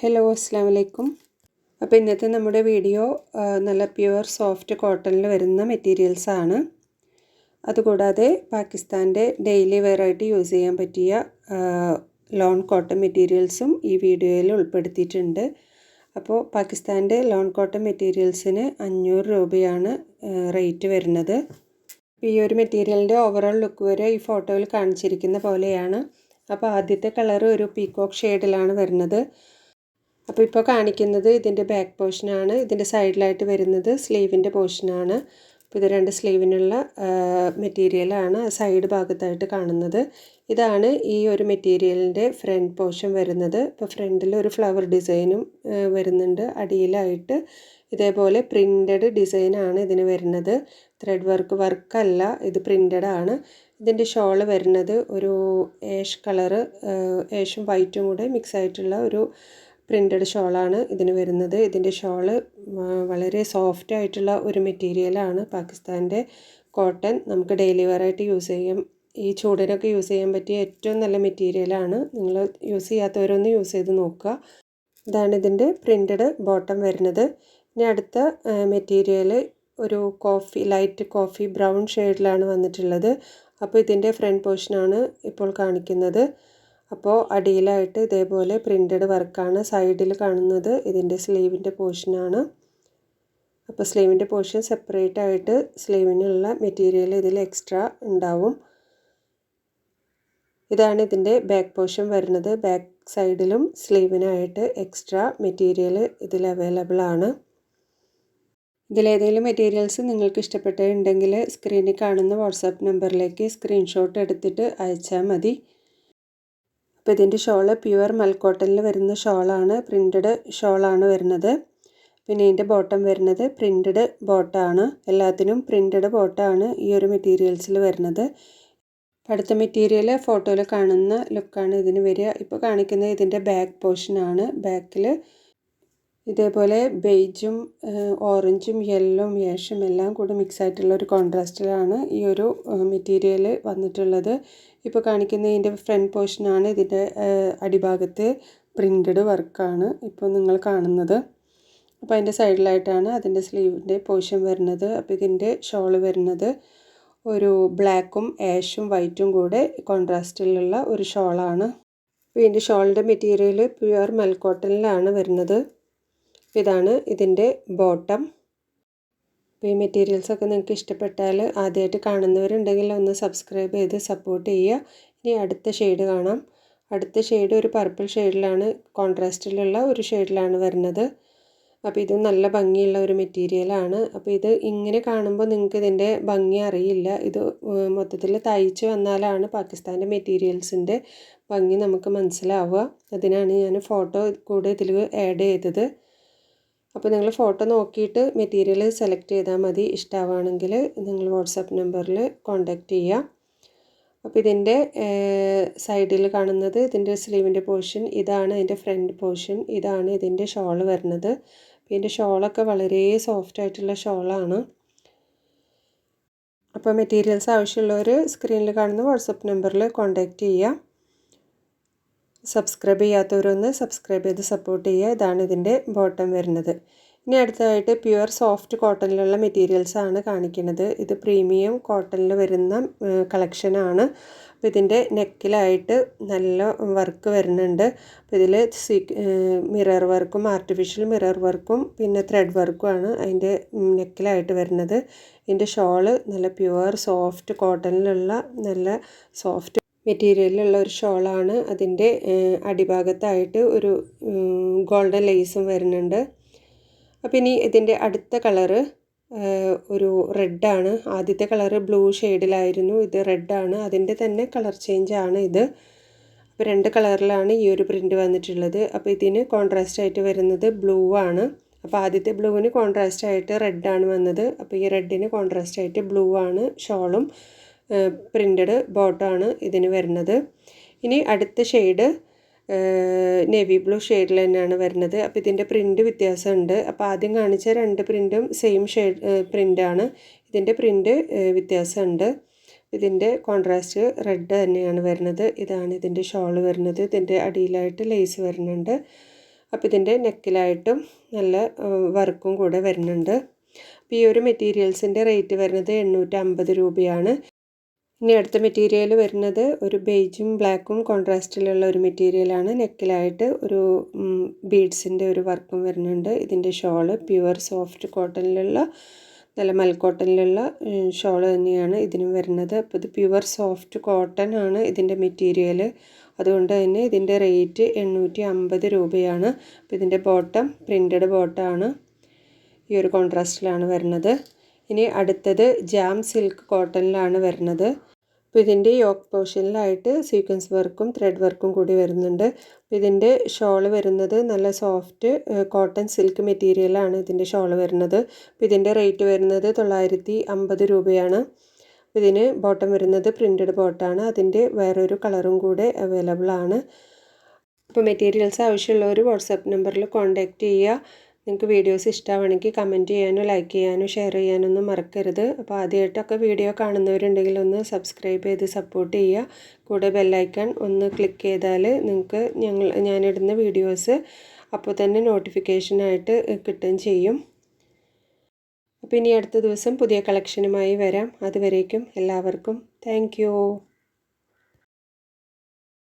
Hello അസ്സാം വലൈക്കും അപ്പോൾ ഇന്നത്തെ നമ്മുടെ വീഡിയോ നല്ല പ്യുവർ സോഫ്റ്റ് കോട്ടണിൽ വരുന്ന മെറ്റീരിയൽസ് ആണ്. അതുകൂടാതെ പാകിസ്ഥാന്റെ ഡെയിലി വെറൈറ്റി യൂസ് ചെയ്യാൻ പറ്റിയ ലോൺ കോട്ടൺ മെറ്റീരിയൽസും ഈ വീഡിയോയിൽ ഉൾപ്പെടുത്തിയിട്ടുണ്ട്. അപ്പോൾ പാകിസ്ഥാന്റെ ലോൺ കോട്ടൺ മെറ്റീരിയൽസിന് അഞ്ഞൂറ് രൂപയാണ് റേറ്റ് വരുന്നത്. ഈ ഒരു മെറ്റീരിയലിന്റെ ഓവറോൾ ലുക്ക് വരെ ഈ ഫോട്ടോയിൽ കാണിച്ചിരിക്കുന്ന പോലെയാണ്. അപ്പോൾ ആദ്യത്തെ കളർ ഒരു പീക്കോക്ക് ഷെയ്ഡിലാണ് വരുന്നത്. അപ്പോൾ ഇപ്പോൾ കാണിക്കുന്നത് ഇതിന്റെ ബാക്ക് പോർഷനാണ് ഇതിന്റെ സൈഡിലായിട്ട് വരുന്നത് സ്ലീവിന്റെ പോർഷനാണ് അപ്പോൾ ഇത് രണ്ട് സ്ലീവിനുള്ള മെറ്റീരിയലാണ് സൈഡ് ഭാഗത്തായിട്ട് കാണുന്നത്. ഇതാണ് ഈ ഒരു മെറ്റീരിയലിന്റെ ഫ്രണ്ട് പോർഷൻ വരുന്നത്. ഇപ്പോൾ ഫ്രണ്ടിൽ ഒരു ഫ്ലവർ ഡിസൈനും വരുന്നുണ്ട്. അടിയിലായിട്ട് ഇതേപോലെ പ്രിന്റഡ് ഡിസൈനാണ് ഇതിന് വരുന്നത്. ത്രെഡ് വർക്ക് വർക്കല്ല ഇത് പ്രിന്റഡ് ആണ്. ഇതിന്റെ ഷോൾ വരുന്നത് ഒരു ഏഷ് കളറ് ഏഷും വൈറ്റും കൂടെ മിക്സ് ആയിട്ടുള്ള ഒരു പ്രിന്റഡ് ഷോളാണ് ഇതിന് വരുന്നത്. ഇതിന്റെ ഷോൾ വളരെ സോഫ്റ്റ് ആയിട്ടുള്ള ഒരു മെറ്റീരിയലാണ് പാകിസ്ഥാന്റെ കോട്ടൺ നമുക്ക് ഡെയിലി വെയർ ആയിട്ട് യൂസ് ചെയ്യാം. ഈ ചൂടിനൊക്കെ യൂസ് ചെയ്യാൻ പറ്റിയ ഏറ്റവും നല്ല മെറ്റീരിയലാണ് നിങ്ങൾ യൂസ് ചെയ്യാത്തവരൊന്ന് യൂസ് ചെയ്ത് നോക്കുക. ഇതാണ് ഇതിന്റെ പ്രിന്റഡ് ബോട്ടം വരുന്നത്. ഇനി അടുത്ത മെറ്റീരിയൽ ഒരു കോഫി ലൈറ്റ് കോഫി ബ്രൗൺ ഷെയ്ഡിലാണ് വന്നിട്ടുള്ളത്. അപ്പോൾ ഇതിന്റെ ഫ്രണ്ട് പോർഷനാണ് ഇപ്പോൾ കാണിക്കുന്നത്. അപ്പോൾ അടിയിലായിട്ട് ഇതേപോലെ പ്രിന്റഡ് വർക്കാണ് സൈഡിൽ കാണുന്നത്. ഇതിന്റെ സ്ലീവിന്റെ പോർഷനാണ് അപ്പോൾ സ്ലീവിന്റെ പോർഷൻ സെപ്പറേറ്റ് ആയിട്ട് സ്ലീവിനുള്ള മെറ്റീരിയൽ ഇതിൽ എക്സ്ട്രാ ഉണ്ടാവും. ഇതാണ് ഇതിന്റെ ബാക്ക് പോർഷൻ വരുന്നത്. ബാക്ക് സൈഡിലും സ്ലീവിനായിട്ട് എക്സ്ട്രാ മെറ്റീരിയൽ ഇതിൽ അവൈലബിൾ ആണ്. ഇതിലേതെങ്കിലും മെറ്റീരിയൽസ് നിങ്ങൾക്ക് ഇഷ്ടപ്പെട്ടിട്ടുണ്ടെങ്കിൽ സ്ക്രീനിൽ കാണുന്ന വാട്സാപ്പ് നമ്പറിലേക്ക് സ്ക്രീൻഷോട്ട് എടുത്തിട്ട് അയച്ചാൽ മതി. അപ്പോൾ ഇതിന്റെ ഷോൾ പ്യുവർ മൽക്കോട്ടനിൽ വരുന്ന ഷോളാണ്. പ്രിന്റഡ് ഷോളാണ് വരുന്നത്. പിന്നെ ഇതിന്റെ ബോട്ടം വരുന്നത് പ്രിന്റഡ് ബോട്ടാണ്. എല്ലാത്തിനും പ്രിന്റഡ് ബോട്ടാണ് ഈ ഒരു മെറ്റീരിയൽസിൽ വരുന്നത്. അടുത്ത മെറ്റീരിയൽ ഫോട്ടോയിൽ കാണുന്ന ലുക്കാണ് ഇതിന് വരിക. ഇപ്പോൾ കാണിക്കുന്നത് ഇതിന്റെ ബാക്ക് പോർഷനാണ് ബാക്കിൽ ഇതേപോലെ ബെയ്ജും ഓറഞ്ചും യെല്ലോ യേഷും എല്ലാം കൂടി മിക്സ് ആയിട്ടുള്ള ഒരു കോൺട്രാസ്റ്റിലാണ് ഈ ഒരു മെറ്റീരിയൽ വന്നിട്ടുള്ളത്. ഇപ്പോൾ കാണിക്കുന്ന ഇതിന്റെ ഫ്രണ്ട് പോർഷനാണ് ഇതിന്റെ അടിഭാഗത്ത് പ്രിന്റഡ് വർക്കാണ് ഇപ്പോൾ നിങ്ങൾ കാണുന്നത്. അപ്പോൾ അതിന്റെ സൈഡിലായിട്ടാണ് അതിന്റെ സ്ലീവിന്റെ പോർഷൻ വരുന്നത്. അപ്പോൾ ഇതിന്റെ ഷോൾ വരുന്നത്. ഒരു ബ്ലാക്കും ആഷും വൈറ്റും കൂടെ കോൺട്രാസ്റ്റിലുള്ള ഒരു ഷോളാണ് അപ്പോൾ ഇതിന്റെ ഷോളിന്റെ മെറ്റീരിയൽ പ്യുവർ മൽക്കോട്ടനിലാണ് വരുന്നത്. ഇതാണ് ഇതിന്റെ ബോട്ടം അപ്പോൾ ഈ മെറ്റീരിയൽസൊക്കെ നിങ്ങൾക്ക് ഇഷ്ടപ്പെട്ടാൽ ആദ്യമായിട്ട് കാണുന്നവരുണ്ടെങ്കിൽ ഒന്ന് സബ്സ്ക്രൈബ് ചെയ്ത് സപ്പോർട്ട് ചെയ്യുക. ഇനി അടുത്ത ഷെയ്ഡ് കാണാം. അടുത്ത ഷെയ്ഡ് ഒരു പർപ്പിൾ ഷെയ്ഡിലാണ് കോൺട്രാസ്റ്റിലുള്ള ഒരു ഷെയ്ഡിലാണ് വരുന്നത്. അപ്പോൾ ഇത് നല്ല ഭംഗിയുള്ള ഒരു മെറ്റീരിയലാണ് അപ്പോൾ ഇത് ഇങ്ങനെ കാണുമ്പോൾ നിങ്ങൾക്ക് ഇതിന്റെ ഭംഗി അറിയില്ല. ഇത് മൊത്തത്തിൽ തയ്ച്ച് വന്നാലാണ് പാകിസ്ഥാന്റെ മെറ്റീരിയൽസിന്റെ ഭംഗി നമുക്ക് മനസ്സിലാവുക. അതിനാണ് ഞാൻ ഫോട്ടോ കൂടെ ഇതിൽ ആഡ് ചെയ്തത്. അപ്പോൾ നിങ്ങൾ ഫോട്ടോ നോക്കിയിട്ട് മെറ്റീരിയൽ സെലക്ട് ചെയ്താൽ മതി. ഇഷ്ടമാവുകയാണെങ്കിൽ നിങ്ങൾ വാട്സാപ്പ് നമ്പറിൽ കോൺടാക്റ്റ് ചെയ്യുക അപ്പോൾ ഇതിന്റെ സൈഡിൽ കാണുന്നത് ഇതിന്റെ സ്ലീവിന്റെ പോർഷൻ ഇതാണ് ഇതിന്റെ ഫ്രണ്ട് പോർഷൻ ഇതാണ് ഇതിന്റെ ഷോൾ വരുന്നത്. ഇതിന്റെ ഷോളൊക്കെ വളരെ സോഫ്റ്റ് ആയിട്ടുള്ള ഷോളാണ് അപ്പോൾ മെറ്റീരിയൽസ് ആവശ്യമുള്ളവർ സ്ക്രീനിൽ കാണുന്ന വാട്സപ്പ് നമ്പറിൽ കോൺടാക്റ്റ് ചെയ്യുക സബ്സ്ക്രൈബ് ചെയ്യാത്തവരൊന്ന് സബ്സ്ക്രൈബ് ചെയ്ത് സപ്പോർട്ട് ചെയ്യുക. ഇതാണ് ഇതിന്റെ ബോട്ടം വരുന്നത്. ഇനി അടുത്തതായിട്ട് പ്യുവർ സോഫ്റ്റ് കോട്ടണിലുള്ള മെറ്റീരിയൽസാണ് കാണിക്കുന്നത്. ഇത് പ്രീമിയം കോട്ടണിൽ വരുന്ന കളക്ഷനാണ് അപ്പോൾ ഇതിന്റെ നെക്കിലായിട്ട് നല്ല വർക്ക് വരുന്നുണ്ട്. അപ്പോൾ ഇതിൽ മിറർ വർക്കും ആർട്ടിഫിഷ്യൽ മിറർ വർക്കും പിന്നെ ത്രെഡ് വർക്കുമാണ് അതിന്റെ നെക്കിലായിട്ട് വരുന്നത്. ഇതിന്റെ ഷോൾ നല്ല പ്യുവർ സോഫ്റ്റ് കോട്ടണിലുള്ള നല്ല സോഫ്റ്റ് മെറ്റീരിയലിലുള്ള ഒരു ഷോളാണ്. അതിന്റെ അടിഭാഗത്തായിട്ട് ഒരു ഗോൾഡൻ ലേസും വരുന്നുണ്ട്. അപ്പോൾ ഇനി ഇതിന്റെ അടുത്ത കളറ് ഒരു റെഡാണ്. ആദ്യത്തെ കളറ് ബ്ലൂ ഷെയ്ഡിലായിരുന്നു. ഇത് റെഡാണ്. അതിന്റെ തന്നെ കളർ ചേഞ്ച് ആണ് ഇത്. അപ്പോൾ രണ്ട് കളറിലാണ് ഈ ഒരു പ്രിന്റ് വന്നിട്ടുള്ളത്. അപ്പോൾ ഇതിന് കോൺട്രാസ്റ്റ് ആയിട്ട് വരുന്നത് ബ്ലൂ ആണ്. അപ്പോൾ ആദ്യത്തെ ബ്ലൂവിന് കോൺട്രാസ്റ്റ് ആയിട്ട് റെഡാണ് വന്നത്. അപ്പോൾ ഈ റെഡിന് കോൺട്രാസ്റ്റ് ആയിട്ട് ബ്ലൂ ആണ് ഷോളും. പ്രിന്റഡ് ബോട്ടമാണ് ഇതിന് വരുന്നത്. ഇനി അടുത്ത ഷെയ്ഡ് നേവി ബ്ലൂ ഷെയ്ഡിൽ തന്നെയാണ് വരുന്നത്. അപ്പോൾ ഇതിന്റെ പ്രിന്റ് വ്യത്യാസമുണ്ട്. അപ്പോൾ ആദ്യം കാണിച്ച രണ്ട് പ്രിന്റും സെയിം ഷെയ്ഡ് പ്രിന്റാണ് ഇതിന്റെ പ്രിന്റ് വ്യത്യാസമുണ്ട്. ഇതിന്റെ കോൺട്രാസ്റ്റ് റെഡ് തന്നെയാണ് വരുന്നത്. ഇതാണ് ഇതിന്റെ ഷോൾ വരുന്നത്. ഇതിന്റെ അടിയിലായിട്ട് ലേസ് വരുന്നുണ്ട്. അപ്പോൾ ഇതിന്റെ നെക്കിലായിട്ടും നല്ല വർക്കും കൂടെ വരുന്നുണ്ട്. അപ്പോൾ ഈ ഒരു മെറ്റീരിയൽസിന്റെ റേറ്റ് വരുന്നത് എണ്ണൂറ്റമ്പത് രൂപയാണ്. ഇനി അടുത്ത മെറ്റീരിയൽ വരുന്നത് ഒരു ബേജും ബ്ലാക്കും കോൺട്രാസ്റ്റിലുള്ള ഒരു മെറ്റീരിയലാണ് നെക്കിലായിട്ട് ഒരു ബീഡ്സിന്റെ ഒരു വർക്കും വരുന്നുണ്ട്. ഇതിന്റെ ഷോൾ പ്യുവർ സോഫ്റ്റ് കോട്ടണിലുള്ള നല്ല മൽക്കോട്ടണിലുള്ള ഷോൾ തന്നെയാണ് ഇതിനും വരുന്നത്. അപ്പോൾ ഇത് പ്യുവർ സോഫ്റ്റ് കോട്ടൺ ആണ് ഇതിന്റെ മെറ്റീരിയൽ അതുകൊണ്ട് തന്നെ ഇതിന്റെ റേറ്റ് എണ്ണൂറ്റി അമ്പത് രൂപയാണ് അപ്പോൾ ഇതിന്റെ ബോട്ടം പ്രിന്റഡ് ബോട്ടമാണ് ഈ ഒരു കോൺട്രാസ്റ്റിലാണ് വരുന്നത്. ഇനി അടുത്തത് ജാം സിൽക്ക് കോട്ടണിലാണ് വരുന്നത്. അപ്പോൾ ഇതിന്റെ യോക്ക് പോർഷനിലായിട്ട് സീക്വൻസ് വർക്കും ത്രെഡ് വർക്കും കൂടി വരുന്നുണ്ട്. ഇതിന്റെ ഷോൾ വരുന്നത് നല്ല സോഫ്റ്റ് കോട്ടൺ സിൽക്ക് മെറ്റീരിയലാണ് ഇതിന്റെ ഷോൾ വരുന്നത്. അപ്പോൾ ഇതിന്റെ റേറ്റ് വരുന്നത് തൊള്ളായിരത്തി അമ്പത് രൂപയാണ്. ഇതിന് ബോട്ടം വരുന്നത് പ്രിന്റഡ് ബോട്ടാണ് അതിന്റെ വേറൊരു കളറും കൂടെ അവൈലബിൾ ആണ്. അപ്പോൾ മെറ്റീരിയൽസ് ആവശ്യമുള്ളവർ വാട്സാപ്പ് നമ്പറിൽ കോൺടാക്റ്റ് ചെയ്യുക. നിങ്ങൾക്ക് വീഡിയോസ് ഇഷ്ടമാണെങ്കിൽ കമന്റ് ചെയ്യാനോ ലൈക്ക് ചെയ്യാനോ ഷെയർ ചെയ്യാനൊന്നും മറക്കരുത്. അപ്പോൾ ആദ്യമായിട്ടൊക്കെ വീഡിയോ കാണുന്നവരുണ്ടെങ്കിൽ ഒന്ന് സബ്സ്ക്രൈബ് ചെയ്ത് സപ്പോർട്ട് ചെയ്യുക. കൂടെ ബെല്ലൈക്കൺ ഒന്ന് ക്ലിക്ക് ചെയ്താൽ നിങ്ങൾക്ക് ഞങ്ങൾ ഞാനിടുന്ന വീഡിയോസ് അപ്പോൾ തന്നെ നോട്ടിഫിക്കേഷനായിട്ട് കിട്ടുകയും ചെയ്യും. അപ്പോൾ ഇനി അടുത്ത ദിവസം പുതിയ കളക്ഷനുമായി വരാം. അതുവരേക്കും എല്ലാവർക്കും താങ്ക്